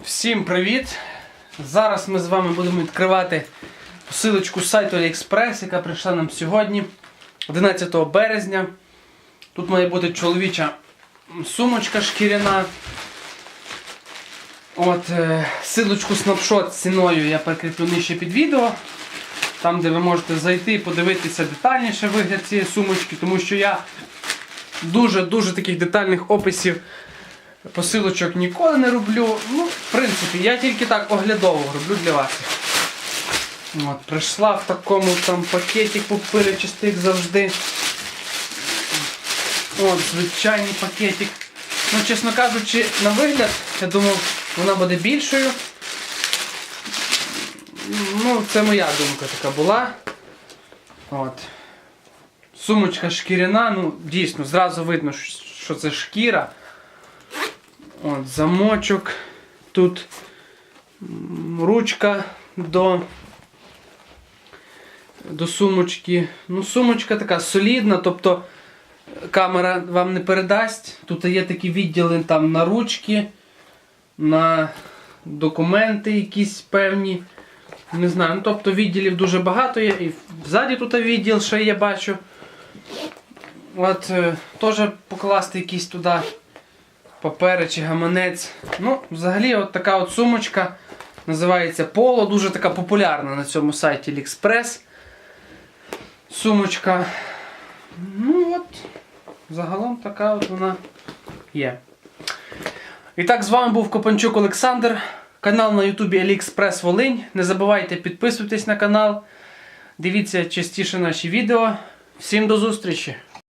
Всім привіт! Зараз ми з вами будемо відкривати посилочку з сайту AliExpress, яка прийшла нам сьогодні, 11 березня. Тут має бути чоловіча сумочка шкіряна. От, е, силочку снапшот з ціною я прикріплю нижче під відео. Там, де ви можете зайти і подивитися детальніше вигляд цієї сумочки, тому що я дуже-дуже таких детальних описів посилочок ніколи не роблю. Ну, в принципі, я тільки так оглядово роблю для вас. От, прийшла в такому там пакетику пилячистий, як завжди. От, звичайний пакетик. Ну, чесно кажучи, на вигляд, я думав, вона буде більшою. Ну, це моя думка така була. От. Сумочка шкіряна, ну, дійсно, зразу видно, що це шкіра. От, замочок. Тут ручка до, до сумочки. Ну, сумочка така солідна, тобто камера вам не передасть. Тут є такі відділи там на ручки, на документи якісь певні. Не знаю, ну тобто відділів дуже багато є. І ззаді тут відділ ще є, бачу. От е, теж покласти якісь туди папери чи гаманець. Ну, взагалі, от така от сумочка називається Polo, дуже така популярна на цьому сайті AliExpress. Сумочка. Ну от, загалом така от вона є. І так, з вами був Копанчук Олександр. Канал на Ютубі AliExpress Волинь. Не забувайте підписуватись на канал. Дивіться частіше наші відео. Всім до зустрічі!